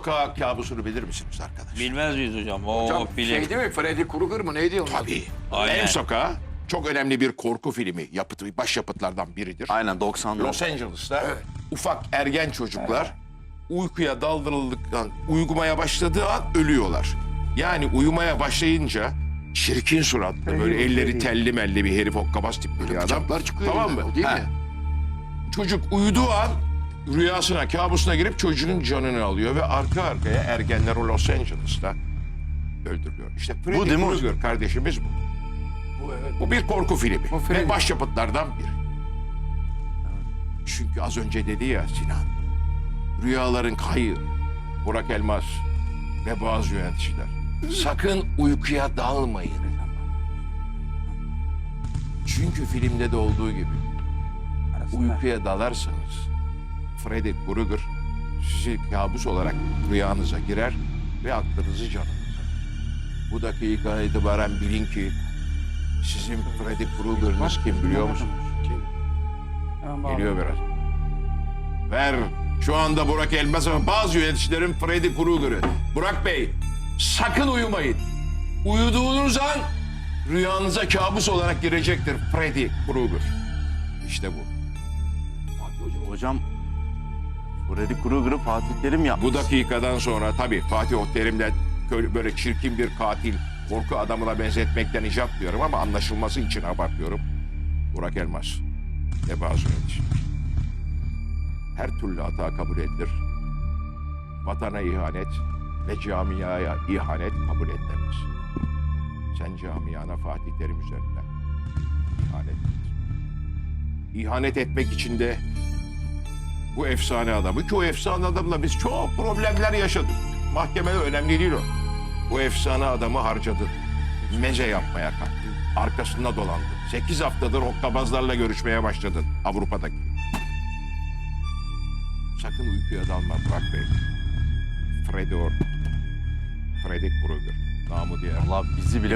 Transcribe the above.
Sokağı kabusunu bilir misiniz arkadaşlar? Bilmez miyiz hocam? Oo, Hocam bilim. şey değil mi? Freddy Krueger mı neydi onun? Tabii. Aynen. Ev Sokağı çok önemli bir korku filmi. Yapıtı, başyapıtlardan biridir. Aynen 90'lar. Los Angeles'ta ufak ergen çocuklar uykuya daldırıldıktan uyumaya başladığı an ölüyorlar. Yani uyumaya başlayınca çirkin suratlı böyle elleri telli melli bir herif hokkabaz tip böyle bir adam. Bıçaklar çıkıyor. Tamam mı? O değil mi? Çocuk uyuduğu an rüyasına, kabusuna girip çocuğun canını alıyor ve arka arkaya ergenler o Los Angeles'ta öldürülüyor. İşte Freddy Bu değil mi? Krueger kardeşimiz bu. Bu evet. Bu bir korku filmi O ve başyapıtlardan biri. Çünkü az önce dedi ya Sinan, rüyaların kayı, Burak Elmas ve bazı yöneticiler. Sakın uykuya dalmayın. Çünkü filmde de olduğu gibi uykuya dalarsanız Freddy Krueger sizi kabus olarak rüyanıza girer ve aklınızı canınıza. Bu dakikadan itibaren bilin ki sizin Freddy Krueger'ınız kim biliyor musunuz? Geliyor biraz. Ver. Şu anda Burak Elmas ama bazı yöneticilerin Freddy Krueger'ı. Burak Bey sakın uyumayın. Uyuduğunuz an rüyanıza kabus olarak girecektir Freddy Krueger. İşte bu. Hocam Freddy Krueger'ı Fatih Terim yapmış. Bu dakikadan sonra tabii Fatih Terim'den böyle- çirkin bir katil, korku adamına benzetmekten icap diyorum ama anlaşılması için abartıyorum. Burak Elmas bazı yöneticiler. Her türlü hata kabul edilir. Vatana ihanet ve camiaya ihanet kabul edilemez. Sen camiana Fatih Terim üzerinden ihanet ettin. İhanet etmek için de bu efsane adamı ki o efsane adamla biz çok problemler yaşadık. Mahkemede önemli değil o. Bu efsane adamı harcadın. Meze yapmaya kalktın. Arkasında dolandın. Sekiz haftadır hokkabazlarla görüşmeye başladın Avrupa'daki. Sakın uykuya dalma Burak Bey. Freddy Or. Freddy Krueger. Namı diğer. Allah bizi bile